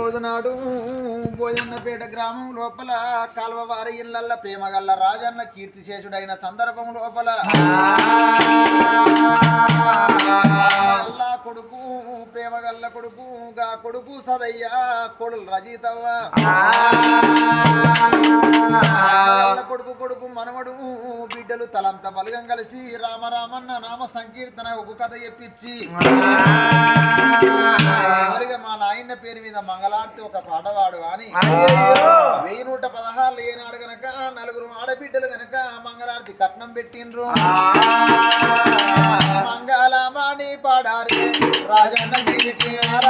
రోజునాడు భోజన్నపేట గ్రామం లోపల కాల్వ వారి ఇళ్ళల్ల ప్రేమగల్ల రాజన్న కీర్తిశేషుడైన సందర్భం లోపల. కొడుకు సదయ్య కొడులు రజితవ్వ. కొడుకు కొడుకు మనవడు బిడ్డలు తలంత బలగం కలిసి రామరామన్న నామ సంకీర్తన ఒక కథ చెప్పించి మరిగా మా నాయన పేరు మీద మంగళార్తి ఒక పాట వాడు అని. వెయ్యి నూట పదహారులు ఏనాడు గనక నలుగురు ఆడబిడ్డలు గనక మంగళార్తి కట్నం పెట్టిండ్రు. మంగళమాని పాడారే. రాజన్న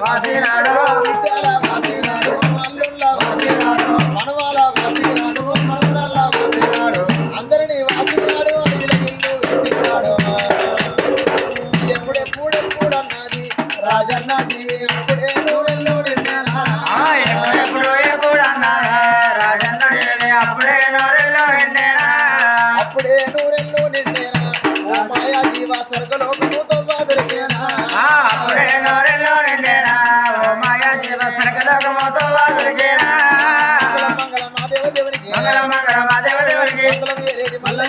వాసినాడు, బిడ్డల వాసినాడు అల్లుళ్ళ వాసినాడు మనవాల వాసినాడు మనవరాల వాసినాడు అందరినీ వాసినాడు అడవిల ఇల్లు కట్టినాడు ఎప్పుడెప్పుడెప్పుడు అన్నది రాజన్న జీవి అప్పుడే నూరెల్లో నిండానా ఆ ఎప్పుడు ఎప్పుడు అన్నారా రాజన్న లేని అప్పుడే నోరెల్లో నిండేనా? అప్పుడే నూరెల్లో నిండేనా?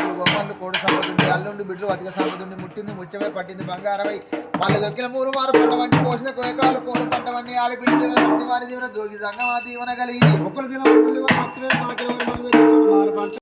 కోట్లు గొప్పలు కోడి సంపదుండి అల్లుండి బిడ్డలు అధిక సంపదుండి ముట్టింది ముచ్చమే పట్టింది బంగారమై. మళ్ళీ దొక్కిన మూరు మారు పంట వంటి పోసిన కోయకాలు కోరు పంట వంటి ఆడబిడ్డ దీవెన వారి దీవెన జోగి సంగమా దీవెన కలిగి. ఒకరు తినబడుతుంది మాత్రమే మారు పంట